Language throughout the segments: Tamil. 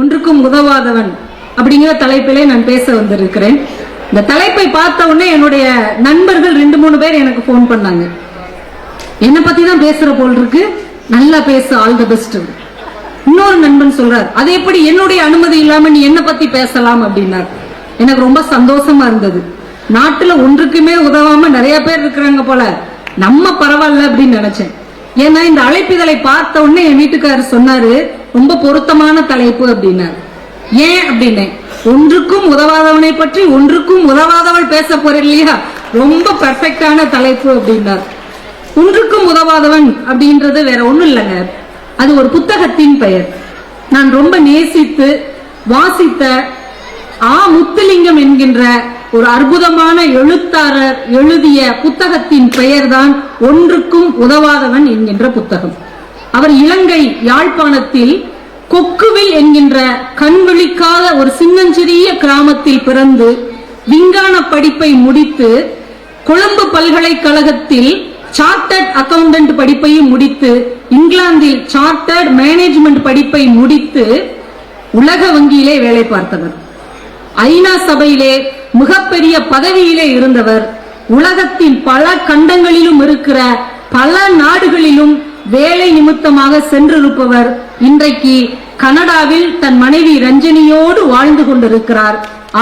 ஒன்றுக்கும் உதவாதவன் அப்படிங்கிற தலைப்பிலே நான் பேச வந்திருக்கிறேன். இந்த தலைப்பை பார்த்த உடனே என்னுடைய நண்பர்கள் ரெண்டு மூணு பேர் எனக்கு ஃபோன் பண்ணாங்க. என்னை பத்தி தான் பேசுற போல் இருக்கு. நல்லா பேசு ஆல் த பெஸ்ட் இன்னொரு நண்பன் சொல்றார் அது எப்படி என்னுடைய அனுமதி இல்லாம நீ என்ன பத்தி பேசலாம்? அப்படின்னார். எனக்கு ரொம்ப சந்தோஷமா இருந்தது. நாட்டுல ஒன்றுக்குமே உதவாம நிறைய பேர் இருக்கிறாங்க போல. நம்ம பரவாயில்ல அப்படின்னு நினைச்சேன். ஏன்னா இந்த அழைப்பிதழை பார்த்த உடனே என் வீட்டுக்காரர் சொன்னாரு ரொம்ப பொருத்தமான தலைப்பு அப்படின்னாரு ஏன் அப்படின்னேன் ஒன்றுக்கும் உதவாதவனை பற்றி ஒன்றுக்கும் உதவாதவள் பேச போற இல்லையா? ரொம்ப பர்ஃபெக்டான தலைப்பு அப்படின்னார். ஒன்றுக்கும் உதவாதவன் அப்படின்றது வேற ஒண்ணும் இல்லைங்க. அது ஒரு புத்தகத்தின் பெயர். நான் ரொம்ப நேசித்து வாசித்த ஆ முத்துலிங்கம் என்கின்ற ஒரு அற்புதமான எழுத்தாளர் எழுதிய புத்தகத்தின் பெயர்தான் ஒன்றுக்கும் உதவாதவன் என்கின்ற புத்தகம். அவர் இலங்கை யாழ்ப்பாணத்தில் கொக்குவில் என்கின்ற கண் விழிக்காத ஒரு சின்னஞ்சிறிய கிராமத்தில் பிறந்து விஞ்ஞான படிப்பை முடித்து கொழும்பு பல்கலைக்கழகத்தில் சார்ட்டர்ட் அக்கவுண்டன்ட் படிப்பையும் முடித்து இங்கிலாந்தில் சார்ட்டர்ட் மேனேஜ்மெண்ட் படிப்பை முடித்து உலக வங்கியிலே வேலை பார்த்தவர். ஐநா சபையிலே மிகப்பெரிய பதவியிலே இருந்தவர். உலகத்தின் பல கண்டங்களிலும் இருக்கிற பல நாடுகளிலும் வேலை நிமித்தமாக சென்றிருப்பவர் இன்றைக்கு கனடாவில் தன் மனைவி ரஞ்சனியோடு வாழ்ந்து கொண்டிருக்கிறார்.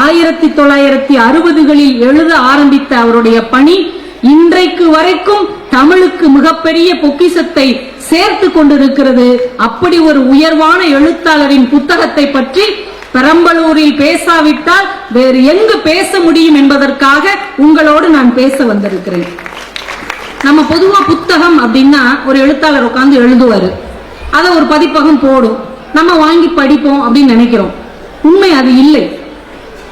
ஆயிரத்தி தொள்ளாயிரத்தி அறுபதுகளில் எழுத ஆரம்பித்த அவருடைய பணி இன்றைக்கு வரைக்கும் தமிழுக்கு மிகப்பெரிய பொக்கிஷத்தை சேர்த்து கொண்டிருக்கிறது. அப்படி ஒரு உயர்வான எழுத்தாளரின் புத்தகத்தை பற்றி பெரம்பலூரில் பேசாவிட்டால் வேறு எங்கு பேச முடியும் என்பதற்காக உங்களோடு நான் பேச வந்திருக்கிறேன். நம்ம பொதுவா புத்தகம் அப்படின்னா ஒரு எழுத்தாளர் உட்கார்ந்து எழுதுவாரு. அதை ஒரு பதிப்பகம் போடும். நம்ம வாங்கி படிப்போம் அப்படின்னு நினைக்கிறோம். உண்மை அது இல்லை.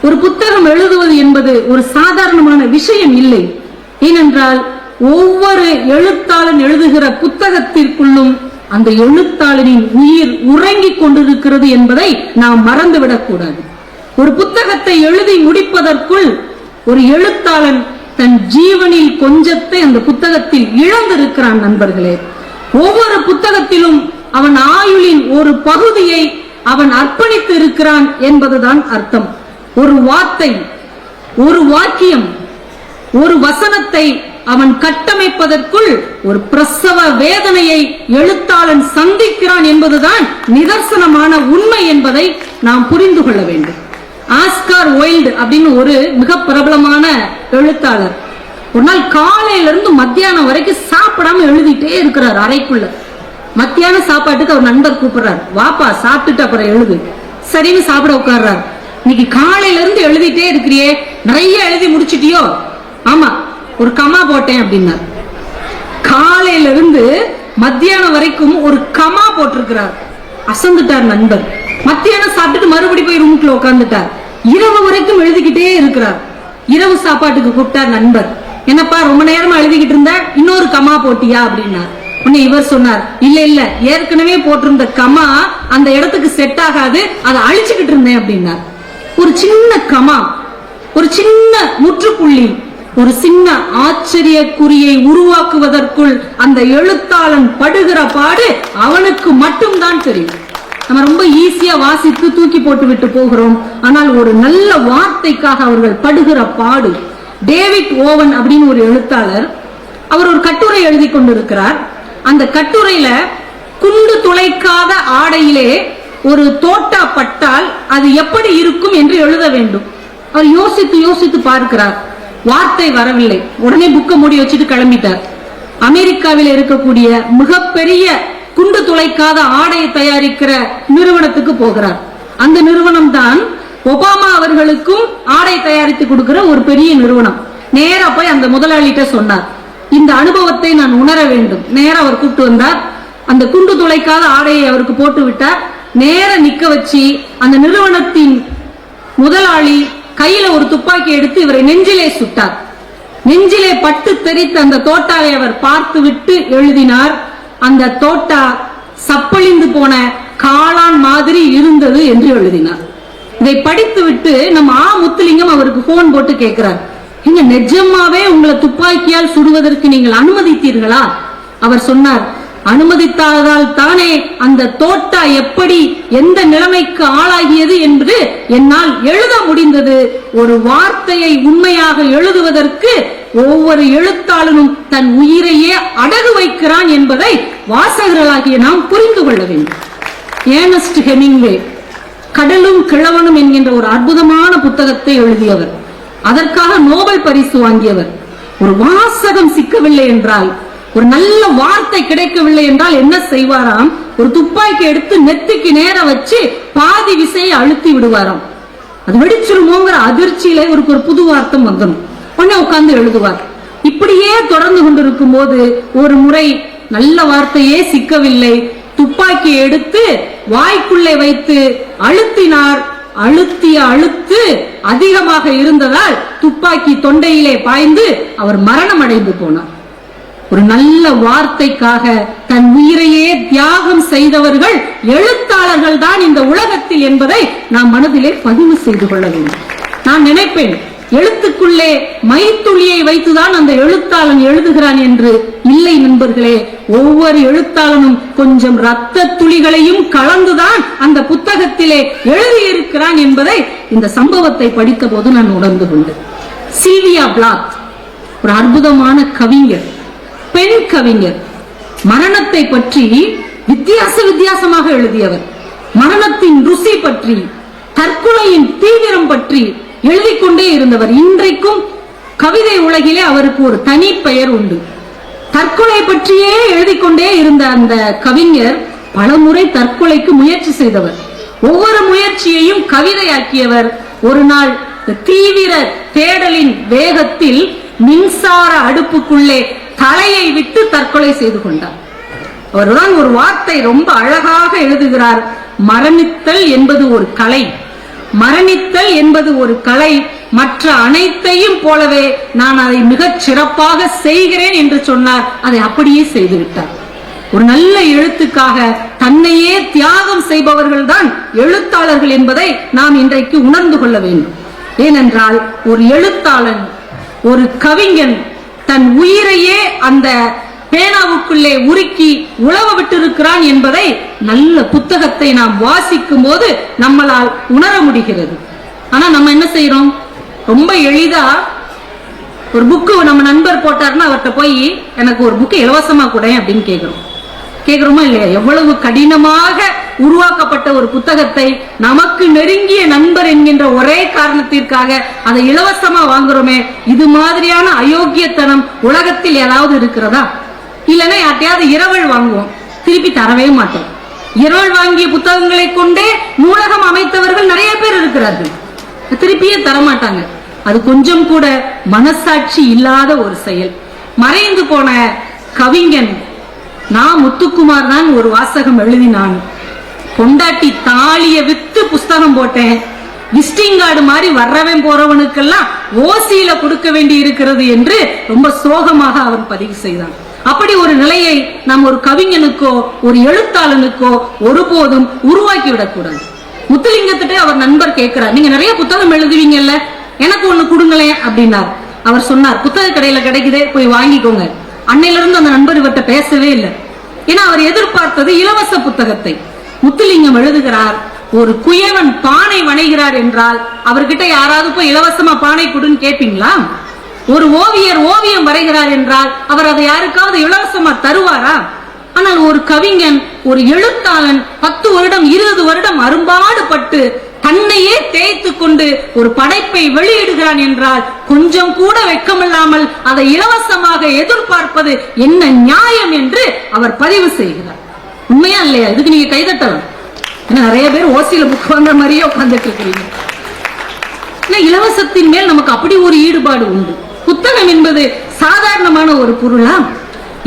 ஒரு புத்தகம் எழுதுவது என்பது ஒரு சாதாரணமான விஷயம் இல்லை. ஏனென்றால் ஒவ்வொரு எழுத்தாளன் எழுதுகிற புத்தகத்திற்குள்ளும் அந்த எழுத்தாளனின் உயிர் உறங்கிக் கொண்டிருக்கிறது என்பதை நாம் மறந்துவிடக் கூடாது ஒரு புத்தகத்தை எழுதி முடிப்பதற்குள் ஒரு எழுத்தாளன் தன் ஜீவனில் கொஞ்சத்தை அந்த புத்தகத்தில் இழந்திருக்கிறான் நண்பர்களே. ஒவ்வொரு புத்தகத்திலும் அவன் ஆயுளின் ஒரு பகுதியை அவன் அர்ப்பணித்து இருக்கிறான் என்பதுதான் அர்த்தம். ஒரு வார்த்தை ஒரு வாக்கியம் ஒரு வசனத்தை அவன் கட்டமைப்பதற்குள் ஒரு பிரசவ வேதனையை எழுத்தாளன் சந்திக்கிறான் என்பதுதான் நிதர்சனமான உண்மை என்பதை நாம் புரிந்து கொள்ள வேண்டும். ஆஸ்கார் ஒயில்டு அப்படின்னு ஒரு மிக பிரபலமான எழுத்தாளர். ஒரு நாள் காலையில இருந்து மத்தியானம் வரைக்கும் சாப்பிடாம எழுதிட்டே இருக்கிறார் அறைக்குள்ள. மத்தியான சாப்பாட்டுக்கு அவர் நண்பர் கூப்பிடுறார். வாப்பா சாப்பிட்டுட்டு அப்புறம் எழுது. சரின்னு சாப்பிட உட்கார்றார். இன்னைக்கு காலையில இருந்து எழுதிட்டே இருக்கிறியே. நிறைய எழுதி முடிச்சிட்டியோ? ஆமா ஒரு கமா போட்டேன் அப்படின்னார். காலையில இருந்து மத்தியானம் வரைக்கும் ஒரு கமா போட்டிருக்கிறார். அசந்துட்டார் நண்பர். மத்தியானம் சாப்பிட்டுட்டு மறுபடி போய் ரூமுக்குள்ள உட்காந்துட்டார் இரவு வரைக்கும் எழுதிக்கிட்டே இருக்கிறார். இரவு சாப்பாட்டுக்கு கூப்பிட்டார் நண்பர். என்னப்பா ரொம்ப நேரமா எழுதிக்கிட்டு இருந்த? இன்னொரு கமா போட்டியா அப்படின்னார். உன்னை இவர் சொன்னார் இல்ல இல்ல ஏற்கனவே போட்டிருந்த கமா அந்த இடத்துக்கு செட் ஆகாது அதை அழிச்சுக்கிட்டு இருந்தேன் அப்படின்னார். ஒரு சின்ன கமா ஒரு சின்ன முற்றுப்புள்ளி ஒரு சின்ன ஆச்சரியக்குறியை உருவாக்குவதற்குள் அந்த எழுத்தாளன் படுகிற பாடு அவனுக்கு மட்டும்தான் தெரியும். நம்ம ரொம்ப ஈஸியா வாசித்து தூக்கி போட்டு விட்டு போகிறோம். ஆனால் ஒரு நல்ல வார்த்தைக்காக அவர்கள் படுகிற பாடு டேவிட் ஓவன் அப்படின்னு ஒரு எழுத்தாளர் அவர் ஒரு கட்டுரை எழுதி கொண்டிருக்கிறார். அந்த கட்டுரையில குண்டு துளைக்காத ஆடையிலே ஒரு தோட்டா பட்டால் அது எப்படி இருக்கும் என்று எழுத வேண்டும். அவர் யோசித்து யோசித்து பார்க்கிறார். வார்த்தை வரவில்லை. உடனே புக்க மூடி வச்சுட்டு கிளம்பிட்டார். அமெரிக்காவில் இருக்கக்கூடிய மிகப்பெரிய குண்டு துளைக்காத ஆடையை தயாரிக்கிற நிறுவனத்துக்கு போகிறார். அந்த நிறுவனம் தான் ஒபாமா அவர்களுக்கும் ஆடை தயாரித்து கொடுக்கிற ஒரு பெரிய நிறுவனம். நேரா போய் அந்த முதலாளிகிட்ட சொன்னார். இந்த அனுபவத்தை நான் உணர வேண்டும். நேரா அவர் கூப்பிட்டு வந்தார். அந்த குண்டு துளைக்காத ஆடையை அவருக்கு போட்டு விட்டார். நேர நிக்க வச்சு அந்த நிறுவனத்தின் முதலாளி கையில ஒரு துப்பாக்கி எடுத்து இவரை நெஞ்சிலே சுட்டார். நெஞ்சிலே பட்டு தெரித்த அந்த தோட்டாவை அவர் பார்த்து விட்டு எழுதினார். அந்த தோட்டா சப்பழிந்து போன காளான் மாதிரி இருந்தது என்று எழுதினார். இதை படித்துவிட்டு நம்ம ஆ முத்துலிங்கம் அவருக்கு போன் போட்டு கேட்கிறார். நீங்க நிஜமாவே உங்களை துப்பாக்கியால் சுடுவதற்கு நீங்கள் அனுமதித்தீர்களா? அவர் சொன்னார் அனுமதித்தால் தானே அந்த தோட்டா எப்படி எந்த நிலைமைக்கு ஆளாகியது என்று என்னால் எழுத முடிந்தது. ஒரு வார்த்தையை உண்மையாக எழுதுவதற்கு ஒவ்வொரு எழுத்தாளனும் தன் உயிரையே அடகு வைக்கிறான் என்பதை வாசகர்களாகிய நாம் புரிந்து கொள்ள வேண்டும். ஏனஸ்ட் ஹெமிங்வே கடலும் கிழவனும் என்கின்ற ஒரு அற்புதமான புத்தகத்தை எழுதியவர். அதற்காக நோபல் பரிசு வாங்கியவர். ஒரு வாசகம் சிக்கவில்லை என்றால் ஒரு நல்ல வார்த்தை கிடைக்கவில்லை என்றால் என்ன செய்வாராம்? ஒரு துப்பாக்கி எடுத்து நெத்திக்கு நேர வச்சு பாதி விசையை அழுத்தி விடுவாராம். அது வெடிச்சிருமோங்கிற அதிர்ச்சியில இவருக்கு ஒரு புது வார்த்தை வந்துடும் உடனே உட்கார்ந்து எழுதுவார். இப்படியே தொடர்ந்து கொண்டிருக்கும் போது ஒரு முறை நல்ல வார்த்தையே சிக்கவில்லை. துப்பாக்கி எடுத்து வாய்க்குள்ளே வைத்து அழுத்தினார். அழுத்திய அழுத்து அதிகமாக இருந்ததால் துப்பாக்கி தொண்டையிலே பாய்ந்து அவர் மரணம் அடைந்து போனார். ஒரு நல்ல வார்த்தைக்காக தன் உயிரையே தியாகம் செய்தவர்கள் எழுத்தாளர்கள் தான் இந்த உலகத்தில் என்பதை நாம் மனதிலே பதிவு செய்து கொள்ள வேண்டும். நான் நினைப்பேன் எழுத்துக்குள்ளே மைத்துளியை வைத்துதான் அந்த எழுத்தாளன் எழுதுகிறான் என்று இல்லை நண்பர்களே ஒவ்வொரு எழுத்தாளனும் கொஞ்சம் ரத்த துளிகளையும் கலந்துதான் அந்த புத்தகத்திலே எழுதியிருக்கிறான் என்பதை இந்த சம்பவத்தை படித்த போது நான் உணர்ந்து கொண்டேன். சீவியா பிளாத் ஒரு அற்புதமான கவிஞர் பெண் கவிஞர் மரணத்தை பற்றி வித்தியாச வித்தியாசமாக எழுதியவர். மரணத்தின் ருசி பற்றி தற்கொலையின் தீவிரம் பற்றி எழுதிக் கொண்டே இருந்தவர். இன்றைக்கும் கவிதை உலகிலே அவருக்கு ஒரு தனி பெயர் உண்டு. தற்கொலை பற்றியே எழுதி கொண்டே இருந்த அந்த கவிஞர் பலமுறை தற்கொலைக்கு முயற்சி செய்தவர். ஒவ்வொரு முயற்சியையும் கவிதையாக்கியவர். ஒரு நாள் தீவிர தேடலின் வேகத்தில் மின்சார அடுப்புக்குள்ளே தலையை விட்டு தற்கொலை செய்து கொண்டார். அவருடன் ஒரு வார்த்தை ரொம்ப அழகாக எழுதுகிறார். மரணித்தல் என்பது ஒரு கலை. மரணித்தல் என்பது ஒரு கலை. மற்ற அனைத்தையும் போலவே நான் அதை மிகச் சிறப்பாக செய்கிறேன் என்று சொன்னார். அதை அப்படியே செய்துவிட்டார். ஒரு நல்ல எழுத்துக்காக தன்னையே தியாகம் செய்பவர்கள் தான் எழுத்தாளர்கள் என்பதை நாம் இன்றைக்கு உணர்ந்து கொள்ள வேண்டும். ஏனென்றால் ஒரு எழுத்தாளன் ஒரு கவிஞன் தன் உயிரையே அந்த பேனாவுக்குள்ளே உருக்கி உழவ விட்டிருக்கிறான் என்பதை நல்ல புத்தகத்தை நாம் வாசிக்கும் போது நம்மளால் உணர முடிகிறது. ஆனா நம்ம என்ன செய்யறோம் ரொம்ப எளிதா ஒரு புக்கு நம்ம நண்பர் போட்டாருன்னா அவர்கிட்ட போய் எனக்கு ஒரு புக்கு இலவசமா கூட அப்படின்னு கேட்கிறோம் கேக்குறோமா இல்லையா? எவ்வளவு கடினமாக உருவாக்கப்பட்ட ஒரு புத்தகத்தை நமக்கு நெருங்கிய நண்பர் என்கின்ற ஒரே காரணத்திற்காக அதை இலவசமா வாங்குறோமே இது மாதிரியான அயோக்கியத்தனம் உலகத்தில் ஏதாவது இருக்கிறதா? இல்லைன்னா யார்ட்டையாவது இரவல் வாங்குவோம். திருப்பி தரவே மாட்டோம். இரவல் வாங்கிய புத்தகங்களை கொண்டே நூலகம் அமைத்தவர்கள் நிறைய பேர் இருக்கிறார்கள். திருப்பியே தரமாட்டாங்க. அது கொஞ்சம் கூட மனசாட்சி இல்லாத ஒரு செயல். மறைந்து போன கவிஞன் நான் முத்துக்குமார் தான் ஒரு வாசகம் எழுதினான். பொண்டாட்டி தாலிய வித்து புஸ்தகம் போட்டேன். விசிட்டிங் கார்டு மாதிரி வர்றவன் போறவனுக்கெல்லாம் ஓசியில கொடுக்க வேண்டி இருக்கிறது என்று ரொம்ப சோகமாக அவன் பதிவு செய்தான். அப்படி ஒரு நிலையை நாம் ஒரு கவிஞனுக்கோ ஒரு எழுத்தாளனுக்கோ ஒருபோதும் உருவாக்கி விடக்கூடாது முத்துலிங்கத்திட்ட அவர் நண்பர் கேட்கிறார் நீங்க நிறைய புத்தகம் எழுதுவீங்கல்ல? எனக்கு ஒண்ணு கொடுங்களேன் அப்படின்னார். அவர் சொன்னார் புத்தக கடையில கிடைக்குதே போய் வாங்கிக்கோங்க. அன்னையில இருந்து அந்த நண்பர் இவர்கிட்ட பேசவே இல்லை. ஏன்னா அவர் எதிர்பார்த்தது இலவச புத்தகத்தை. முத்துலிங்கம் எழுதுகிறார் ஒரு குயவன் பானை வணைகிறார் என்றால் அவர்கிட்ட யாராவது போய் இலவசமா பானை கொடுன்னு கேட்பீங்களா ஒரு ஓவியர் ஓவியம் வரைகிறார் என்றால் அவர் அதை யாருக்காவது இலவசமா தருவாரா? ஆனால் ஒரு கவிஞன் ஒரு எழுத்தாளன் பத்து வருடம் இருபது வருடம் அரும்பாடுபட்டு தன்னையே தேய்த்து கொண்டு ஒரு படைப்பை வெளியிடுகிறான் என்றால் கொஞ்சம் கூட வெட்கமில்லாமல் அதை இலவசமாக எதிர்பார்ப்பது என்ன நியாயம் என்று அவர் பதிவு செய்கிறார். உண்மையா இல்லையா? இதுக்கு நீங்க கைதட்டலாம் ஏன்னா நிறைய பேர் ஓசியில புக் வாங்குற மாதிரியே உட்காந்துட்டு இருக்கிறீங்க. இலவசத்தின் மேல் நமக்கு அப்படி ஒரு ஈடுபாடு உண்டு. புத்தகம் என்பது சாதாரணமான ஒரு பொருளா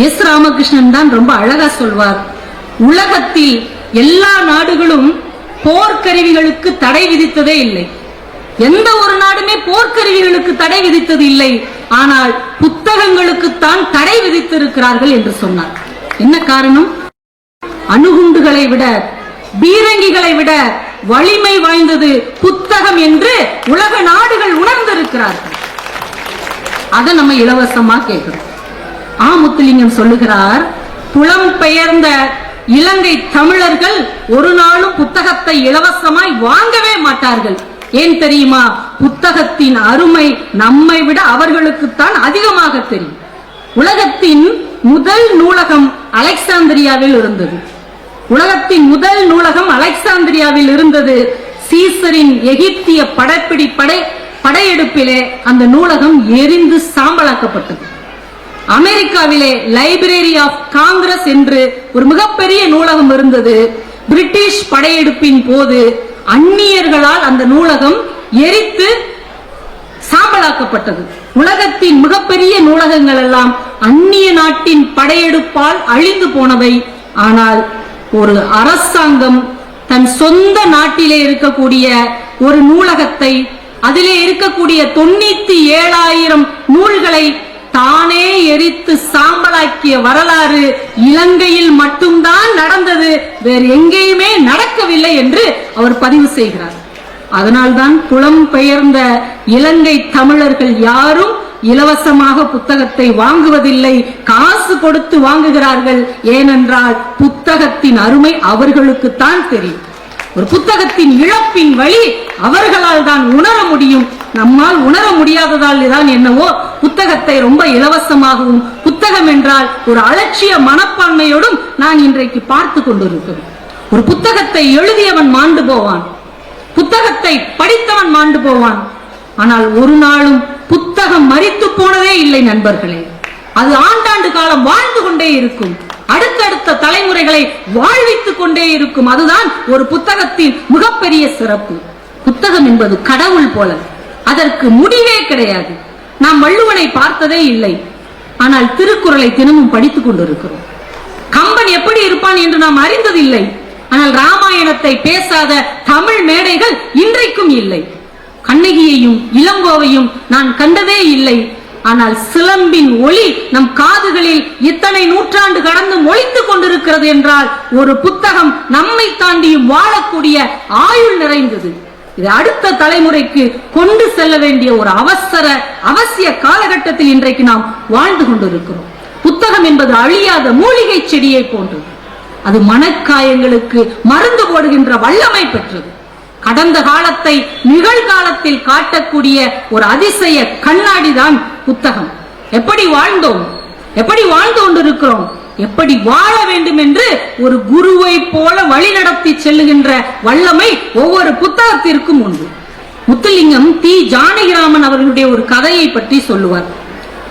எஸ் ராமகிருஷ்ணன் தான் ரொம்ப அழகா சொல்வார். உலகத்தில் எல்லா நாடுகளும் போர்க்கருவிகளுக்கு தடை விதித்ததே இல்லை. எந்த ஒரு நாடுமே போர்க்கருவிகளுக்கு தடை விதித்தது இல்லை. ஆனால் புத்தகங்களுக்குத்தான் தடை விதித்திருக்கிறார்கள் என்று சொன்னார். என்ன காரணம்? அணுகுண்டுகளை விட பீரங்கிகளை விட வலிமை வாய்ந்தது புத்தகம் என்று உலக நாடுகள் உணர்ந்திருக்கிறார்கள். அதை நம்ம இலவசமா கேட்கிறோம். ஆ முத்துலிங்கம் சொல்லுகிறார் புலம்பெயர்ந்த இலங்கை தமிழர்கள் ஒரு நாளும் புத்தகத்தை இலவசமாய் வாங்கவே மாட்டார்கள். ஏன் தெரியுமா? புத்தகத்தின் அருமை நம்மை விட அவர்களுக்குத்தான் அதிகமாக தெரியும். உலகத்தின் முதல் நூலகம் அலெக்சாந்திரியாவில் இருந்தது. உலகத்தின் முதல் நூலகம் அலெக்சாந்திரியாவில் இருந்தது. சீசரின் எகிப்திய படைப்பிடி படை படையெடுப்பிலே அந்த நூலகம் எரிந்து சாம்பலாக்கப்பட்டது. அமெரிக்காவிலே லைப்ரரி ஆஃப் காங்கிரஸ் என்று ஒரு மிகப்பெரிய நூலகம் இருந்தது. பிரிட்டிஷ் படையெடுப்பின் போது அந்நியர்களால் அந்த நூலகம் எரித்து சாம்பலாக்கப்பட்டது. உலகத்தின் மிகப்பெரிய நூலகங்கள் எல்லாம் அந்நிய நாட்டின் படையெடுப்பால் அழிந்து போனவை. ஆனால் ஒரு அரசாங்கம் தன் சொந்த நாட்டிலே இருக்கக்கூடிய ஒரு நூலகத்தை அதிலே இருக்கக்கூடிய தொண்ணூத்தி ஏழாயிரம் நூல்களை தானே எரித்து சாம்பலாக்கிய வரலாறு இலங்கையில் மட்டும்தான் நடந்தது வேறு எங்கேயுமே நடக்கவில்லை என்று அவர் பதிவு செய்கிறார். அதனால்தான் புலம்பெயர்ந்த இலங்கை தமிழர்கள் யாரும் இலவசமாக புத்தகத்தை வாங்குவதில்லை காசு கொடுத்து வாங்குகிறார்கள். ஏனென்றால் புத்தகத்தின் அருமை அவர்களுக்குத்தான் தெரியும். ஒரு புத்தகத்தின் இழப்பின் வழி அவர்களால் தான் உணர முடியும். நம்மால் உணர முடியாததால் தான் என்னவோ புத்தகத்தை ரொம்ப இலவசமாகவும் புத்தகம் என்றால் ஒரு அலட்சிய மனப்பான்மையோடும் நான் இன்றைக்கு பார்த்து கொண்டிருக்கிறேன் ஒரு புத்தகத்தை எழுதியவன் மாண்டு போவான். புத்தகத்தை படித்தவன் மாண்டு போவான். ஆனால் ஒரு நாளும் புத்தகம் மறித்து போனதே இல்லை நண்பர்களே. அது ஆண்டாண்டு காலம் வாழ்ந்து கொண்டே இருக்கும். அடுத்தடுத்த தலைமுறைகளை வாழ்வித்துக் கொண்டே இருக்கும் அதுதான் ஒரு புத்தகத்தின் மிகப்பெரிய சிறப்பு. புத்தகம் என்பது கடவுள் போல. அதற்கு முடிவே கிடையாது. நாம் வள்ளுவனை பார்த்ததே இல்லை. ஆனால் திருக்குறளை தினமும் படித்துக் கொண்டிருக்கிறோம். கம்பன் எப்படி இருப்பான் என்று நாம் அறிந்ததில்லை. ஆனால் ராமாயணத்தை பேசாத தமிழ் மேடைகள் இன்றைக்கும் இல்லை. கண்ணகியையும் இளங்கோவையும் நான் கண்டதே இல்லை. ஆனால் சிலம்பின் ஒளி நம் காதுகளில் இத்தனை நூற்றாண்டு கடந்து ஒழித்துக் கொண்டிருக்கிறது என்றால் ஒரு புத்தகம் நம்மை தாண்டியும் வாழக்கூடிய ஆயுள் நிறைந்தது. இது அடுத்த தலைமுறைக்கு கொண்டு செல்ல வேண்டிய ஒரு அவசர அவசிய காலகட்டத்தில் இன்றைக்கு நாம் வாழ்ந்து கொண்டிருக்கிறோம். புத்தகம் என்பது அழியாத மூலிகை செடியை போன்றது. அது மனக்காயங்களுக்கு மருந்து போடுகின்ற வல்லமை பெற்றது. கடந்த காலத்தை நிகழ்காலத்தில் காட்டக்கூடிய ஒரு அதிசய கண்ணாடிதான் புத்தகம். எப்படி வாழ்ந்தோம்? எப்படி வாழ்ந்து கொண்டிருக்கிறோம்? எப்படி வாழ வேண்டும் என்று ஒரு குருவை போல வழிநடத்தி செல்லுகின்ற வல்லமை ஒவ்வொரு புத்தகத்திற்கும் உண்டு. முத்துலிங்கம் தி ஜானகிராமன் அவர்களுடைய ஒரு கதையை பற்றி சொல்லுவார்.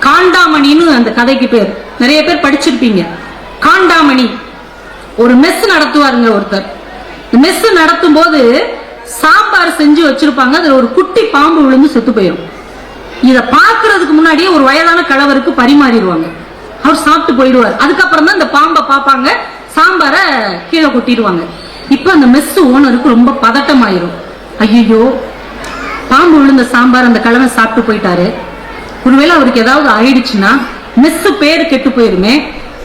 காண்டாமணின்னு அந்த கதைக்கு பேர். நிறைய பேர் படிச்சிருப்பீங்க. காண்டாமணி. ஒரு மெஸ் நடத்துவாருங்க ஒருத்தர். மெஸ் நடத்தும் போது சாம்பார் செஞ்சு வச்சிருப்பாங்க. அதுல ஒரு குட்டி பாம்பு விழுந்து செத்து போயிடும் இதை பாக்குறதுக்கு முன்னாடியே ஒரு வயதான கணவருக்கு பரிமாறிடுவாங்க. அவர் சாப்பிட்டு போயிடுவார். அதுக்கப்புறம் தான் இந்த பாம்பை பார்ப்பாங்க. சாம்பாரை கீழே கொட்டிடுவாங்க. இப்போ அந்த மெஸ் ஓனருக்கு ரொம்ப பதட்டம் ஆயிரும் ஐயோ பாம்பு விழுந்த சாம்பார் அந்த கிழமை சாப்பிட்டு போயிட்டாரு. ஒருவேளை அவருக்கு ஏதாவது ஆயிடுச்சுன்னா மெஸ் பேர் கெட்டு போயிருமே.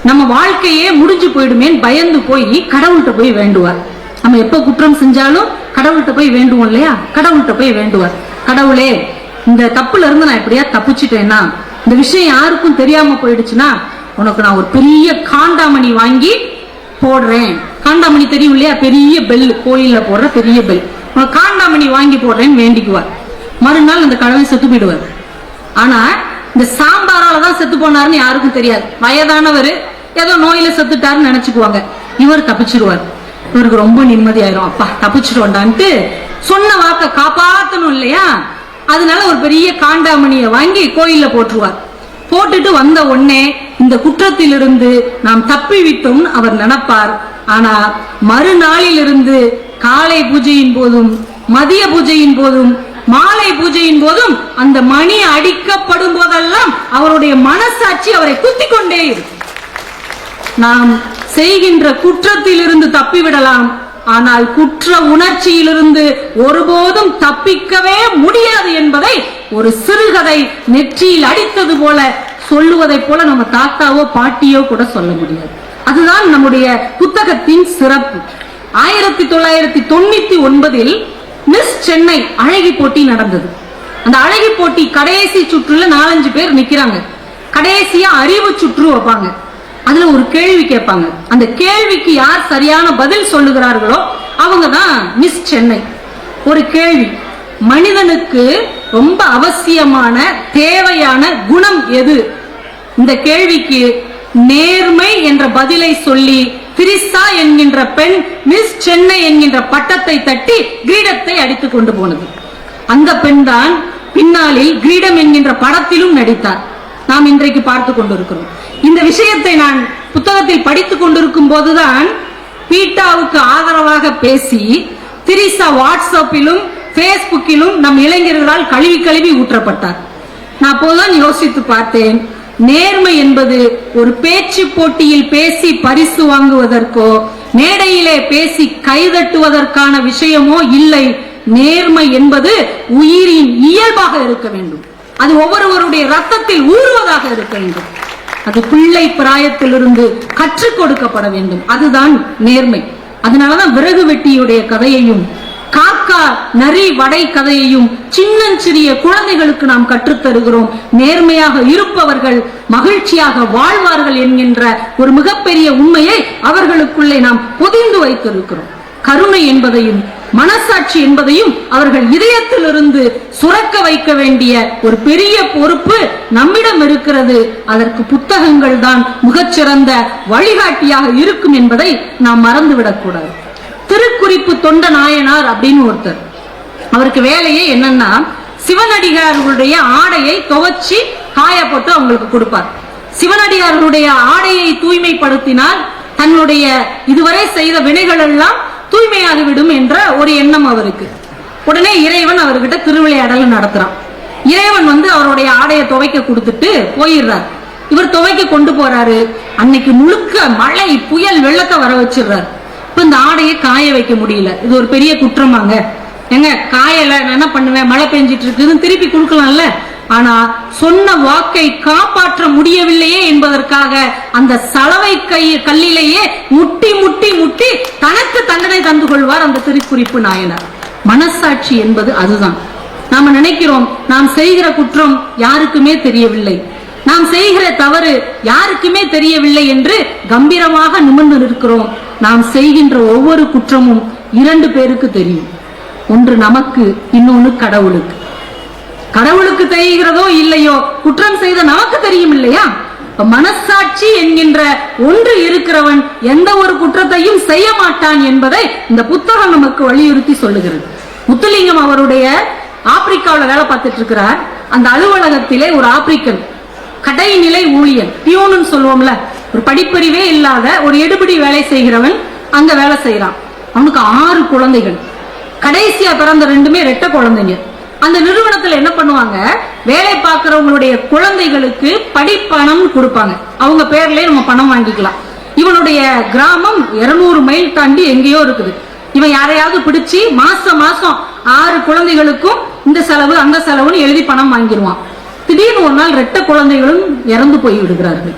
நம்ம வாழ்க்கையே முடிஞ்சு போயிடுமேன்னு பயந்து போய் கடவுள்கிட்ட போய் வேண்டுவார். நம்ம எப்ப குற்றம் செஞ்சாலும் கடவுள்கிட்ட போய் வேண்டுவோம் இல்லையா? கடவுள்கிட்ட போய் வேண்டுவார். கடவுளே இந்த தப்புல இருந்து நான் எப்படியா தப்பிச்சிட்டேன்னா இந்த விஷயம் யாருக்கும் தெரியாம போயிடுச்சுன்னா உனக்கு நான் ஒரு பெரிய காண்டாமணி வாங்கி போடுறேன். காண்டாமணி தெரியும் இல்லையா? பெரிய பெல் கோயில்ல போடுற பெரிய பெல் உனக்கு காண்டாமணி வாங்கி போடுறேன்னு வேண்டிக்குவார். மறுநாள் அந்த கடவுள் செத்து போயிடுவார். ஆனா இந்த சாம்பாரால தான் செத்து போனாருன்னு யாருக்கும் தெரியாது. வயதானவர் ஏதோ நோயில செத்துட்டாருன்னு நினைச்சுக்குவாங்க. இவர் தப்பிச்சிருவார். இவருக்கு ரொம்ப நிம்மதியாயிரும். அப்பா தப்பிச்சிருவோண்டான்ட்டு சொன்ன வாக்க காப்பாத்தணும் இல்லையா? அதனால ஒரு பெரிய காண்டாமணியை வாங்கி கோயில்ல போட்டுருவார். போட்டுட்டு வந்த உடனே இந்த குற்றத்திலிருந்து நாம் தப்பி விட்டோம்னு அவர் நினைப்பார். ஆனா மறுநாளிலிருந்து காலை பூஜையின் போதும் மதிய பூஜையின் போதும் மாலை பூஜையின் போதும் அந்த மணி அடிக்கப்படும் போதெல்லாம் அவருடைய மனசாட்சி அவரை குத்திக் கொண்டே இருக்கும். நாம் செய்கின்ற குற்றத்திலிருந்து தப்பிவிடலாம். ஆனால் குற்ற உணர்ச்சியிலிருந்து ஒருபோதும் தப்பிக்கவே முடியாது என்பதை ஒரு சிறுகதை நெற்றியில் அடித்தது போல சொல்லுவதை போல நம்ம தாத்தாவோ பாட்டியோ கூட சொல்ல முடியாது. அதுதான் நம்முடைய புத்தகத்தின் சிறப்பு. ஆயிரத்தி தொள்ளாயிரத்தி தொண்ணூத்தி ஒன்பதில் மிஸ் சென்னை அழகி போட்டி நடந்தது. அந்த அழகி போட்டி கடைசி சுற்றுல நாலஞ்சு பேர் நிக்கிறாங்க. கடைசியா அறிவு சுற்று வைப்பாங்க. அதுல ஒரு கேள்வி கேட்பாங்க. அந்த கேள்விக்கு யார் சரியான பதில் சொல்லுகிறார்களோ அவங்க தான் மிஸ் சென்னை. ஒரு கேள்வி. மனிதனுக்கு ரொம்ப அவசியமான தேவையான குணம் எது? இந்த கேள்விக்கு நேர்மை என்ற பதிலை சொல்லி திரிசா என்கின்ற பெண் மிஸ் சென்னை என்கின்ற பட்டத்தை தட்டி கிரீடத்தை அடித்து கொண்டு போனது. அந்த பெண் தான் பின்னாளில் கிரீடம் என்கின்ற படத்திலும் நடித்தார். நாம் இன்றைக்கு பார்த்து கொண்டிருக்கிறோம். இந்த விஷயத்தை நான் புத்தகத்தில் படித்துக் கொண்டிருக்கும் போதுதான் பீட்டாவுக்கு ஆதரவாக பேசி திரிசா வாட்ஸ்அப்பிலும் பேஸ்புக்கிலும் நம் இளைஞர்களால் கழுவி கழுவி ஊற்றப்பட்டார். நான் அப்போதுதான் யோசித்து பார்த்தேன் நேர்மை என்பது ஒரு பேச்சு போட்டியில் பேசி பரிசு வாங்குவதற்கோ மேடையிலே பேசி கைதட்டுவதற்கான விஷயமோ இல்லை. நேர்மை என்பது உயிரின் இயல்பாக இருக்க வேண்டும். அது ஒவ்வொருவருடைய ரத்தத்தில் ஊறுவதாக இருக்க வேண்டும். அது பிள்ளை பிராயத்திலிருந்து கற்றுக் கொடுக்கப்பட வேண்டும். அதுதான் நேர்மை. அதனாலதான் விறகு வெட்டியுடைய கதையையும் காக்கா நரி வடை கதையையும் சின்னஞ்சிறிய குழந்தைகளுக்கு நாம் கற்றுத்தருகிறோம் நேர்மையாக இருப்பவர்கள் மகிழ்ச்சியாக வாழ்வார்கள் என்கின்ற ஒரு மிகப்பெரிய உண்மையை அவர்களுக்குள்ளே நாம் பொதிந்து வைத்திருக்கிறோம். கருணை என்பதையும் மனசாட்சி என்பதையும் அவர்கள் இதயத்திலிருந்து சுரக்க வைக்க வேண்டிய ஒரு பெரிய பொறுப்பு நம்மிடம் இருக்கிறது. அதற்கு புத்தகங்கள் தான் மிகச்சிறந்த வழிகாட்டியாக இருக்கும் என்பதை நாம் மறந்துவிடக்கூடாது. திருக்குறிப்பு தொண்ட நாயனார் அப்படின்னு ஒருத்தர். அவருக்கு வேலையே என்னன்னா சிவனடிகார்களுடைய ஆடையை துவச்சி காய போட்டு அவங்களுக்கு கொடுப்பார். சிவனடியார்களுடைய ஆடையை தூய்மைப்படுத்தினால் தன்னுடைய இதுவரை செய்த வினைகள் எல்லாம் தூய்மையாகிவிடும் என்ற ஒரு எண்ணம் அவருக்கு. உடனே இறைவன் அவர்கிட்ட திருவிளையாடல் நடத்துறான். இறைவன் வந்து அவருடைய ஆடையை துவைக்க கொடுத்துட்டு போயிடுறார். இவர் துவைக்க கொண்டு போறாரு. அன்னைக்கு முழுக்க மழை புயல் வெள்ளத்தை வர வச்சிடுறாரு. இப்ப இந்த ஆடையை காய வைக்க முடியல. இது ஒரு பெரிய குற்றமாங்க. எங்க காயல நான் என்ன பண்ணுவேன்? மழை பெஞ்சிட்டு இருக்குன்னு திருப்பி கொடுக்கலாம்ல ஆனா சொன்ன வாக்கை காப்பாற்ற முடியவில்லையே என்பதற்காக அந்த சலவை கை கல்லிலேயே முட்டி முட்டி முட்டி தனக்கு தண்டனை தந்து கொள்வார் அந்த திருக்குறிப்பு நாயனர். மனசாட்சி என்பது அதுதான். நாம நினைக்கிறோம் நாம் செய்கிற குற்றம் யாருக்குமே தெரியவில்லை. நாம் செய்கிற தவறு யாருக்குமே தெரியவில்லை என்று கம்பீரமாக நிமிர்ந்து நிற்கிறோம். நாம் செய்கின்ற ஒவ்வொரு குற்றமும் இரண்டு பேருக்கு தெரியும். ஒன்று நமக்கு இன்னொன்னு கடவுளுக்கு. கடவுளுக்கு தெரிகிறதோ இல்லையோ குற்றம் செய்த நமக்கு தெரியும் இல்லையா மனசாட்சி என்கின்ற ஒன்று இருக்கிறவன் எந்த ஒரு குற்றத்தையும் செய்ய மாட்டான் என்பதை இந்த புத்தகம் நமக்கு வலியுறுத்தி சொல்லுகிறது. முத்துலிங்கம் அவருடைய ஆப்பிரிக்காவில் வேலை பார்த்துட்டு இருக்கிறார். அந்த அலுவலகத்திலே ஒரு ஆப்பிரிக்கன் கடைநிலை ஊழியன் பியூனு சொல்லுவோம்ல ஒரு படிப்பறிவே இல்லாத ஒரு எடுபடி வேலை செய்கிறவன் அங்க வேலை செய்யறான் அவனுக்கு ஆறு குழந்தைகள். கடைசியா பிறந்த ரெண்டுமே ரெட்ட குழந்தைங்க. அந்த நிறுவனத்துல என்ன பண்ணுவாங்க? வேலை பார்க்கறவங்களுடைய குழந்தைகளுக்கு படிப்பணம் கொடுப்பாங்க. அவங்க பேர்லயே நம்ம பணம் வாங்கிக்கலாம். இவனுடைய கிராமம் 200 மைல் தாண்டி எங்கேயோ இருக்குது. இவன் யாரையாவது பிடிச்சி மாசம் மாசம் ஆறு குழந்தைகளுக்கும் இந்த செலவு அந்த செலவுன்னு எழுதி பணம் வாங்கிடுவான் திடீர்னு ஒரு நாள் ரெட்ட குழந்தைகளும் இறந்து போய் விடுகிறார்கள்.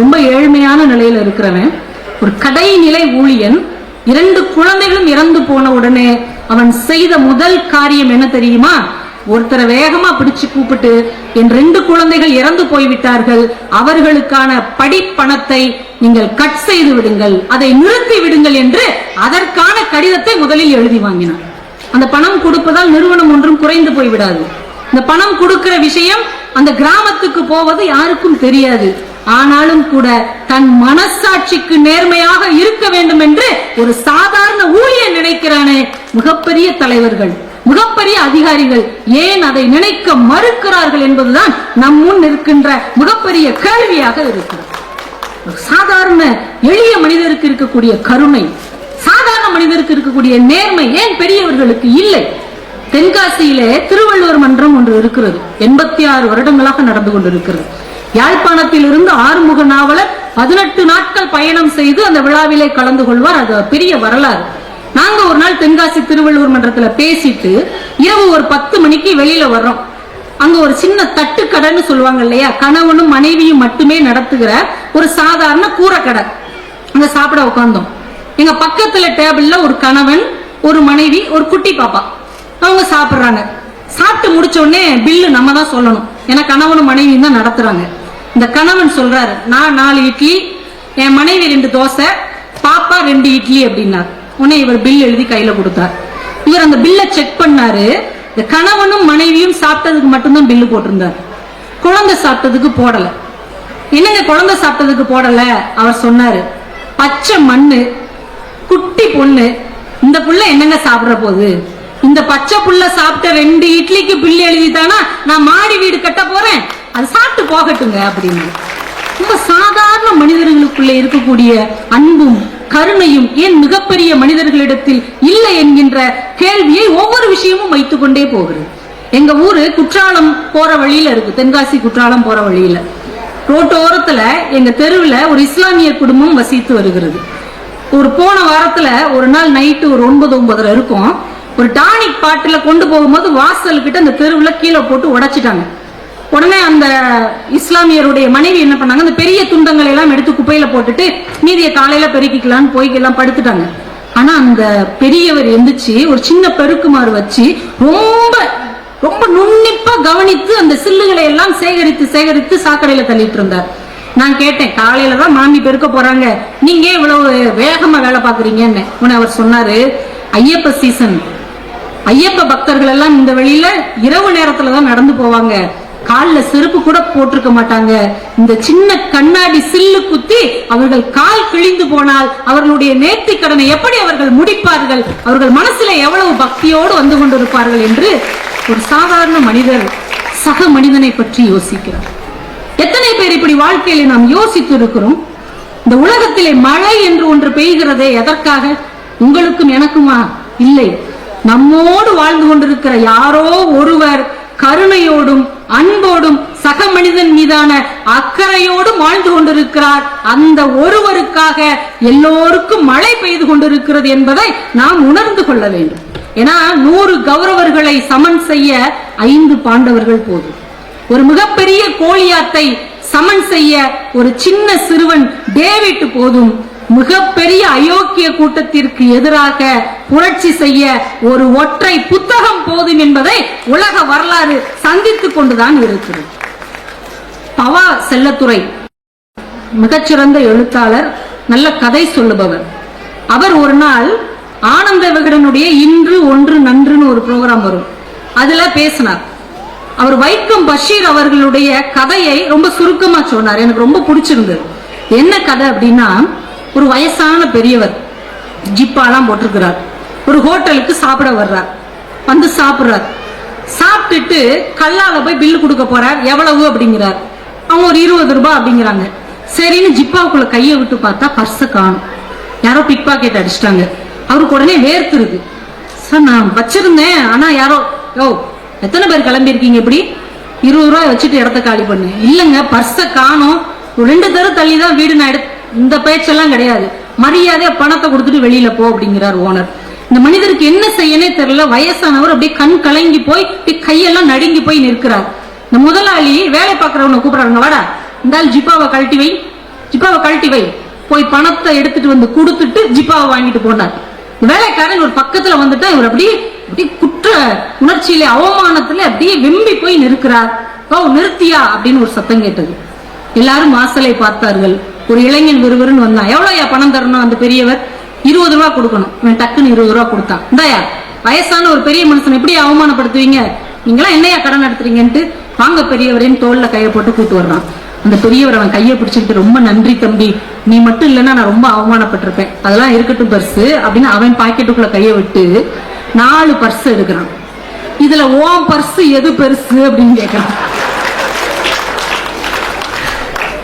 ரொம்ப ஏழ்மையான நிலையில இருக்கிறவன் ஒரு கடைநிலை ஊழியன் இரண்டு குழந்தைகளும் இறந்து போன உடனே அவன் செய்த முதல் காரியம் என்ன தெரியுமா? ஒருத்தரை வேகமா பிடிச்சு கூப்பிட்டு என் ரெண்டு குழந்தைகள் இறந்து போய்விட்டார்கள். அவர்களுக்கான படிப்பணத்தை நீங்கள் கட் செய்து விடுங்கள். அதை நிறுத்தி விடுங்கள் என்று அதற்கான கடிதத்தை முதலில் எழுதி வாங்கினான் அந்த பணம் கொடுப்பதால் நிறுவனம் ஒன்றும் குறைந்து போய்விடாது. இந்த பணம் கொடுக்கிற விஷயம் அந்த கிராமத்துக்கு போவது யாருக்கும் தெரியாது. ஆனாலும் கூட தன் மனசாட்சிக்கு நேர்மையாக இருக்க வேண்டும் என்று ஒரு சாதாரண ஊழியர் நினைக்கிறானே மிகப்பெரிய தலைவர்கள். மிகப்பெரிய அதிகாரிகள் ஏன் அதை நினைக்க மறுக்கிறார்கள் என்பதுதான் நம் முன் இருக்கின்ற மிகப்பெரிய கேள்வியாக இருக்கிறது. சாதாரண எளிய மனிதருக்கு இருக்கக்கூடிய கருணை சாதாரண மனிதருக்கு இருக்கக்கூடிய நேர்மை ஏன் பெரியவர்களுக்கு இல்லை? தென்காசியிலே திருவள்ளுவர் மன்றம் ஒன்று இருக்கிறது. எண்பத்தி ஆறு வருடங்களாக நடந்து கொண்டிருக்கிறது. யாழ்ப்பாணத்தில் இருந்து ஆறுமுக நாவலர் பதினெட்டு நாட்கள் பயணம் செய்து அந்த விழாவிலே கலந்து கொள்வார். அது பெரிய வரலாறு. நாங்க ஒரு நாள் தென்காசி திருவள்ளுவர் மன்றத்துல பேசிட்டு இரவு ஒரு பத்து மணிக்கு வெளியில வர்றோம். அங்க ஒரு சின்ன தட்டுக்கடைன்னு சொல்லுவாங்க இல்லையா? கணவனும் மனைவியும் மட்டுமே நடத்துகிற ஒரு சாதாரண கூரைக்கடை அங்க சாப்பிட உட்காந்தோம் எங்க பக்கத்துல டேபிள்ல ஒரு கணவன் ஒரு மனைவி ஒரு குட்டி பாப்பா. அவங்க சாப்பிடுறாங்க. சாப்பிட்டு முடிச்ச உடனே பில்லு நம்ம தான் சொல்லணும். ஏன்னா கணவனும் மனைவியும் தான் நடத்துறாங்க. இந்த கணவன் சொல்றாரு நான் நாலு இட்லி என் மனைவி ரெண்டு தோசை பாப்பா ரெண்டு இட்லி அப்படின்னார். உடனே இவர் பில் எழுதி கையில கொடுத்தார். இவர் அந்த பில்லை செக் பண்ணாரு. இந்த கணவனும் மனைவியும் சாப்பிட்டதுக்கு மட்டும்தான் பில்லு போட்டிருந்தார். குழந்தை சாப்பிட்டதுக்கு போடல. என்னங்க குழந்தை சாப்பிட்டதுக்கு போடல? அவர் சொன்னாரு பச்சை மண்ணு குட்டி பொண்ணு இந்த புள்ள என்னங்க சாப்பிட போகுது? இந்த பச்சை புள்ள சாப்பிட்ட ரெண்டு இட்லிக்கு பில்லு எழுதிட்டானா நான் மாடி வீடு கட்ட போறேன். அது சாப்பிட்டு போகட்டுங்க அப்படின்னு. ரொம்ப சாதாரண மனிதர்களுக்குள்ளே இருக்கக்கூடிய அன்பும் கருணையும் ஏன் மிகப்பெரிய மனிதர்களிடத்தில் இல்லை என்கின்ற கேள்வியை ஒவ்வொரு விஷயமும் வைத்துக் கொண்டே போகிறது. எங்க ஊரு குற்றாலம் போற வழியில இருக்கு. தென்காசி குற்றாலம் போற வழியில. ரோட்டோரத்துல எங்க தெருவுல ஒரு இஸ்லாமிய குடும்பம் வசித்து வருகிறது. ஒரு போன வாரத்துல ஒரு நாள் நைட்டு ஒரு ஒன்பது ஒன்பதுல இருக்கும். ஒரு டானிக் பாட்டில கொண்டு போகும்போது வாசல் கிட்ட அந்த தெருவுல கீழே போட்டு உடைச்சிட்டாங்க. உடனே அந்த இஸ்லாமியருடைய மனைவி என்ன பண்ணாங்க அந்த பெரிய துண்டங்களை எல்லாம் எடுத்து குப்பையில போட்டுட்டு மீதியை காலையில பெருக்கிக்கலாம்னு போய் எல்லாம் படுத்துட்டாங்க. ஆனா அந்த பெரியவர் எந்திரிச்சு ஒரு சின்ன பெருக்குமாறு வச்சு ரொம்ப ரொம்ப நுண்ணிப்பா கவனித்து அந்த சில்லுகளை எல்லாம் சேகரித்து சேகரித்து சாக்கடையில தள்ளிட்டு இருந்தார். நான் கேட்டேன் காலையில தான் மாமி பெருக்க போறாங்க. நீங்க இவ்வளவு வேகமா வேலை பாக்குறீங்கன்னு உன அவர் சொன்னாரு ஐயப்ப சீசன் ஐயப்ப பக்தர்கள் எல்லாம் இந்த வழியில இரவு நேரத்துலதான் நடந்து போவாங்க. கால்ல செருப்பு கூட போட்டிருக்க மாட்டாங்க. இந்த சின்ன கண்ணாடி சில்லு குத்தி அவர்கள் கால் கிழிந்து போனால் அவர்களுடைய நேர்த்தி கடனை எப்படி அவர்கள் முடிப்பார்கள்? அவர்கள் மனசுல எவ்வளவு பக்தியோடு வந்து கொண்டிருப்பார்கள் என்று ஒரு சாதாரண மனிதர் சக மனிதனை பற்றி யோசிக்கிறார். எத்தனை பேர் இப்படி வாழ்க்கையில நாம் யோசித்து இருக்கிறோம் இந்த உலகத்திலே மழை என்று ஒன்று பெய்கிறதே எதற்காக? உங்களுக்கும் எனக்குமா? இல்லை. நம்மோடு வாழ்ந்து கொண்டிருக்கிற யாரோ ஒருவர் கருணையோடும் அன்போடும் சக மனிதன் மீதான அக்கறையோடும் வாழ்ந்து கொண்டிருக்கிறார். அந்த ஒருவருக்காக எல்லோருக்கும் மழை பெய்து கொண்டிருக்கிறது என்பதை நாம் உணர்ந்து கொள்ள வேண்டும். ஏன்னா நூறு கௌரவர்களை சமன் செய்ய ஐந்து பாண்டவர்கள் போதும். ஒரு மிகப்பெரிய கோழியாத்தை சமன் செய்ய ஒரு சின்ன சிறுவன் டேவிட் போதும். மிகப்பெரிய அயோக்கிய கூட்டத்திற்கு எதிராக புரட்சி செய்ய ஒரு ஒற்றை புத்தகம் போதும் என்பதை உலக வரலாறு சந்தித்துக் கொண்டுதான் இருக்கிறது. பவா செல்லத்துறை மிகச்சிறந்த எழுத்தாளர் நல்ல கதை சொல்லுபவர். அவர் ஒரு நாள் ஆனந்த விகடனுடைய இன்று ஒன்று நன்றுன்னு ஒரு ப்ரோக்ராம் வரும். அதுல பேசினார். அவர் வைக்கம் பஷீர் அவர்களுடைய கதையை ரொம்ப சுருக்கமா சொன்னார். எனக்கு ரொம்ப பிடிச்சிருந்தது. என்ன கதை அப்படின்னா ஒரு வயசான பெரியவர் ஜிப்பாலாம் போட்டிருக்கிறார். ஒரு ஹோட்டலுக்கு சாப்பிட வர்றார். வந்து சாப்பிட்றார். சாப்பிட்டுட்டு கல்லால போய் பில்லு கொடுக்க போறார். எவ்வளவு அப்படிங்கிறார். அவங்க ஒரு இருபது ரூபாய் அப்படிங்கிறாங்க. சரின்னு ஜிப்பாவுக்குள்ள கையை விட்டு பார்த்தா பர்ஸை காணும். யாரோ பிக் பாக்கெட் அடிச்சிட்டாங்க. அவருக்கு உடனே வேர்த்துருது. சார் நான் வச்சிருந்தேன். ஆனா யாரோ யோ எத்தனை பேர் கிளம்பி இருக்கீங்க இப்படி? இருபது ரூபாய் வச்சுட்டு இடத்த காலி பண்ணு. இல்லைங்க பர்ஸ காணும். ரெண்டு தெரு தள்ளி தான் வீடு நான் எடுத்து இந்த பேச்செல்லாம் கிடையாது. மரியாதையா பணத்தை கொடுத்துட்டு வெளியில போ அப்படிங்கிறார் ஓனர். இந்த மனிதருக்கு என்ன செய்யனே தெரியல. வயசானவர் அப்படியே கண் கலங்கி போய் கையெல்லாம் நடுங்கி போய் நிற்கிறார். இந்த முதலாளி வேலை பார்க்கறவங்க கூப்பிடுறாங்க வாடா. இந்த ஜிப்பாவை கழட்டி வை. ஜிப்பாவை கழட்டி வை. போய் பணத்தை எடுத்துட்டு வந்து கொடுத்துட்டு ஜிப்பாவை வாங்கிட்டு போனார். வேலைக்காரன் ஒரு பக்கத்துல வந்துட்டா இவர் அப்படியே அப்படியே குற்ற உணர்ச்சியில அவமானத்துல அப்படியே வெம்பி போய் நிற்கிறார். ஓ நிறுத்தியா அப்படின்னு ஒரு சத்தம் கேட்டது. எல்லாரும் வாசலை பார்த்தார்கள். ஒரு இளைஞன் விறுவிறுன்னு வந்தான். எவ்வளோயா பணம் தரணும் அந்த பெரியவர்? இருபது ரூபா கொடுக்கணும். இவன் டக்குன்னு இருபது ரூபா கொடுத்தான். இந்தாயா வயசான ஒரு பெரிய மனுஷன் எப்படி அவமானப்படுத்துவீங்க? நீங்களாம் என்னையா கடன் நடத்துறீங்கன்ட்டு வாங்க பெரியவரின் தோல்ல கையை போட்டு கூட்டு வர்றான். அந்த பெரியவர் அவன் கையை பிடிச்சிக்கிட்டு ரொம்ப நன்றி தம்பி. நீ மட்டும் இல்லைன்னா நான் ரொம்ப அவமானப்பட்டிருப்பேன். அதெல்லாம் இருக்கட்டும் பர்ஸ் அப்படின்னு அவன் பாக்கெட்டுக்குள்ள கையை விட்டு நாலு பர்ஸ் எடுக்கிறான். இதுல ஓம் பர்ஸ் எது பெருசு? அப்படின்னு கேட்கறான்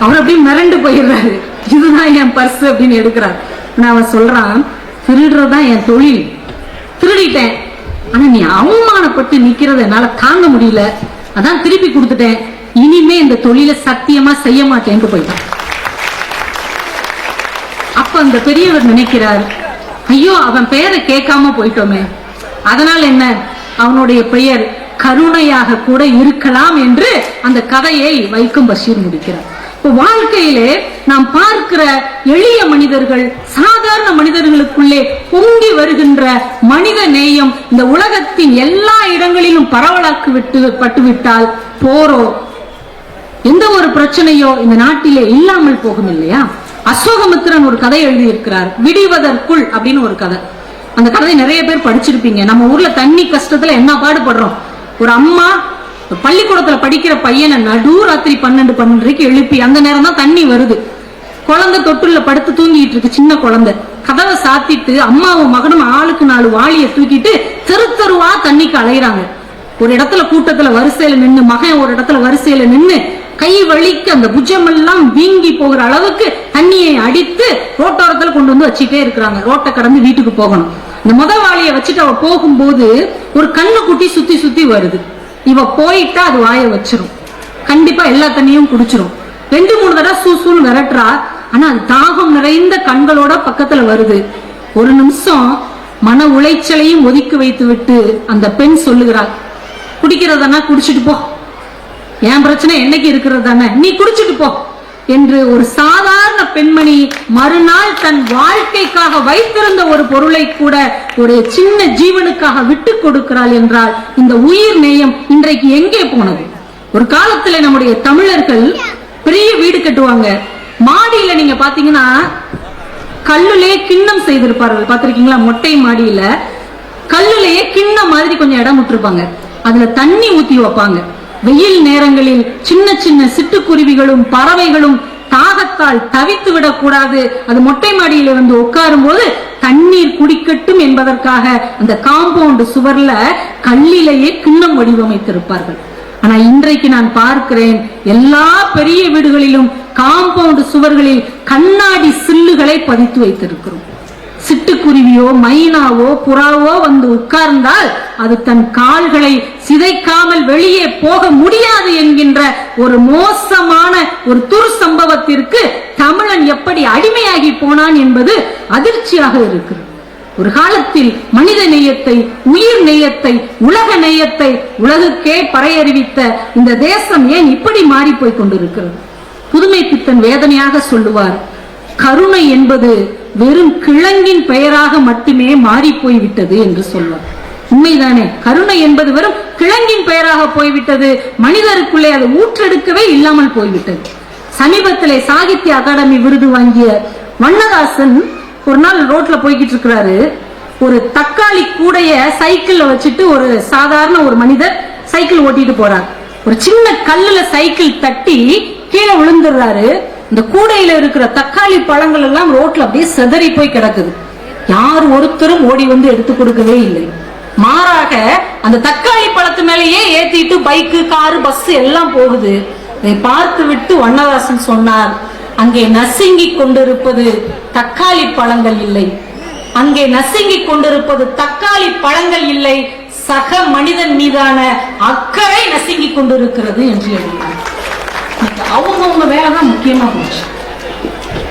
அவர் அப்படியே மிரண்டு போயிடுறாரு. இதுதான் என் பர்ஸ் அப்படின்னு எடுக்கிறார். நான் அவன் சொல்றான் திருடுறதுதான் என் தொழில். திருடிட்டேன். ஆனா நீ அவமானப்பட்டு நிக்கிறத என்னால தாங்க முடியல. அதான் திருப்பி கொடுத்துட்டேன். இனிமே இந்த தொழிலை சத்தியமா செய்ய மாட்டேன்ட்டு போயிட்டான். அப்ப அந்த பெரியவர் நினைக்கிறார் ஐயோ அவன் பெயரை கேட்காம போயிட்டோமே. அதனால என்ன? அவனுடைய பெயர் கருணையாக கூட இருக்கலாம் என்று அந்த கதையை வைக்கும் பஷீர் முடிக்கிறார். வாழ்க்கையிலே நாம் பார்க்கிற எளிய மனிதர்கள் சாதாரண மனிதர்களுக்குள்ளே பொங்கி வருகின்ற மனித நேயம் இந்த உலகத்தின் எல்லா இடங்களிலும் பரவலாக்கு விட்டு பட்டுவிட்டால் போரோ? எந்த ஒரு பிரச்சனையோ இந்த நாட்டிலே இல்லாமல் போகும் இல்லையா அசோகமித்திரன் ஒரு கதை எழுதியிருக்கிறார் விடிவதற்குள் அப்படின்னு ஒரு கதை. அந்த கதை நிறைய பேர் படிச்சிருப்பீங்க. நம்ம ஊர்ல தண்ணி கஷ்டத்துல என்ன பாடுபடுறோம்? ஒரு அம்மா பள்ளிக்கூடத்துல படிக்கிற பையனை நடு ராத்திரி பன்னெண்டு பன்னெண்டரைக்கு எழுப்பி அந்த நேரம் தான் தண்ணி வருது. குழந்தை தொட்டுல படுத்து தூங்கிட்டு இருக்கு சின்ன குழந்தை. கதவை சாத்திட்டு அம்மாவும் மகனும் ஆளுக்கு நாலு வாளியை தூக்கிட்டு தெரு தெருவா தண்ணிக்கு அலையுறாங்க. ஒரு இடத்துல கூட்டத்துல வரிசையில நின்னு மகன் ஒரு இடத்துல வரிசையில நின்னு கை வலிக்கு அந்த புஜமெல்லாம் வீங்கி போகிற அளவுக்கு தண்ணியை அடித்து ரோட்டோரத்துல கொண்டு வந்து வச்சுட்டே இருக்கிறாங்க. ரோட்டை கடந்து வீட்டுக்கு போகணும். இந்த முத வாளியை வச்சுட்டு அவ போகும்போது ஒரு கண்ணு குட்டி சுத்தி சுத்தி வருது. இவ போயிட்டா அது வாயை வச்சிரும். கண்டிப்பா எல்லா தண்ணியும் குடிச்சிரும். ரெண்டு மூணு தடவை சூசூன்னு விரட்டுறா. ஆனா அது தாகம் நிறைந்த கண்களோட பக்கத்துல வருது. ஒரு நிமிஷம் மன உளைச்சலையும் ஒதுக்கி வைத்து விட்டு அந்த பெண் சொல்லுகிறாள் குடிக்கிறதனா? குடிச்சிட்டு போ. என் பிரச்சனை? என்னைக்கு இருக்கிறது தானே? நீ குடிச்சிட்டு போ. என்று ஒரு சாதாரண பெண்மணி மறுநாள் தன் வாழ்க்கைக்காக வைத்திருந்த ஒரு பொருளை கூட ஒரு சின்ன ஜீவனுக்காக விட்டு கொடுக்கிறாள் என்றால் இந்த உயிர் நேயம் இன்றைக்கு எங்கே போனது? ஒரு காலத்துல நம்முடைய தமிழர்கள் பெரிய வீடு கட்டுவாங்க. மாடியில நீங்க பாத்தீங்கன்னா கல்லுலே கிண்ணம் செய்திருப்பார்கள். பாத்திருக்கீங்களா? மொட்டை மாடியில கல்லுலயே கிண்ணம் மாதிரி கொஞ்சம் இடம் விட்டுருப்பாங்க. அதுல தண்ணி ஊத்தி வைப்பாங்க. வெயில் நேரங்களில் சின்ன சின்ன சிட்டுக்குருவிகளும் பறவைகளும் தாகத்தால் தவித்து விடக்கூடாது. அது மொட்டை மாடியில வந்து உட்காரும் போது தண்ணீர் குடிக்கட்டும் என்பதற்காக அந்த காம்பவுண்ட் சுவர்ல கல்லிலேயே கிண்ணம் வடிவமைத்திருப்பார்கள். ஆனா இன்றைக்கு நான் பார்க்கிறேன் எல்லா பெரிய வீடுகளிலும் காம்பவுண்ட் சுவர்களில் கண்ணாடி சில்லுகளை பதித்து வைத்திருக்கிறோம். சிட்டுக்குருவியோ மைனாவோ புறாவோ வந்து உட்கார்ந்தால் அது தன் கால்களை சிதைக்காமல் வெளியே போக முடியாது என்கின்ற ஒரு மோசமான ஒரு துரு சம்பவத்திற்கு தமிழன் எப்படி அடிமையாகி போனான் என்பது அதிர்ச்சியாக இருக்கிறது. ஒரு காலத்தில் மனித நேயத்தை உயிர் நேயத்தை உலக நேயத்தை உலகுக்கே பறையறிவித்த இந்த தேசம் ஏன் இப்படி மாறி போய் கொண்டிருக்கிறது? புதுமை பித்தன் வேதனையாக சொல்லுவார் கருணை என்பது வெறும் கிழங்கின் பெயராக மட்டுமே மாறி போய்விட்டது என்று சொல்வார். உண்மைதானே? கருணை என்பது வெறும் கிழங்கின் பெயராக போய்விட்டது. மனிதருக்குள்ளே அதை ஊற்றெடுக்கவே இல்லாமல் போய்விட்டது. சமீபத்திலே சாகித்ய அகாடமி விருது வாங்கிய வண்ணதாசன் ஒரு நாள் ரோட்ல போய்கிட்டு இருக்கிறாரு ஒரு தக்காளி கூடைய சைக்கிள்ல வச்சுட்டு ஒரு சாதாரண ஒரு மனிதர் சைக்கிள் ஓட்டிட்டு போறார். ஒரு சின்ன கல்லுல சைக்கிள் தட்டி கீழே விழுந்துடுறாரு. இந்த கூடையில இருக்கிற தக்காளி பழங்கள் எல்லாம் ரோட்ல அப்படியே சிதறி போய் கிடக்குது. யார் ஒருத்தரும் ஓடி வந்து எடுத்து கொடுக்கவே இல்லை. மாறாக அந்த தக்காளி பழத்து மேலேயே ஏத்திட்டு பைக்கு காரு பஸ் எல்லாம் போகுது. இதை பார்த்து விட்டு வண்ணதாசன் சொன்னார் அங்கே நசுங்கிக் கொண்டிருப்பது தக்காளி பழங்கள் இல்லை. அங்கே நசுங்கி கொண்டிருப்பது தக்காளி பழங்கள் இல்லை. சக மனிதன் மீதான அக்கறை நசுங்கி கொண்டிருக்கிறது என்று எழுதினார். அவங்கவுங்க வேலைதான் முக்கியமா போச்சு.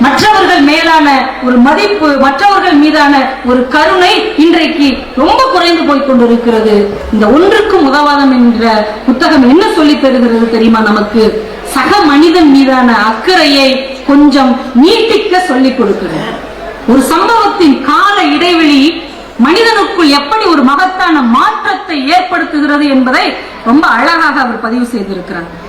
மற்றவர்கள் மேலான ஒரு மதிப்பு மற்றவர்கள் மீதான ஒரு கருணை இன்றைக்கு ரொம்ப குறைந்து போய் கொண்டிருக்கிறது. இந்த ஒன்றுக்கும் உதவாதம் என்ற புத்தகம் என்ன சொல்லித் தருகிறது தெரியுமா நமக்கு? சக மனிதன் மீதான அக்கறையை கொஞ்சம் நீட்டிக்க சொல்லிக் கொடுக்கிறது. ஒரு சம்பவத்தின் கால இடைவெளி மனிதனுக்குள் எப்படி ஒரு மகத்தான மாற்றத்தை ஏற்படுத்துகிறது என்பதை ரொம்ப அழகாக அவர் பதிவு செய்திருக்கிறார்.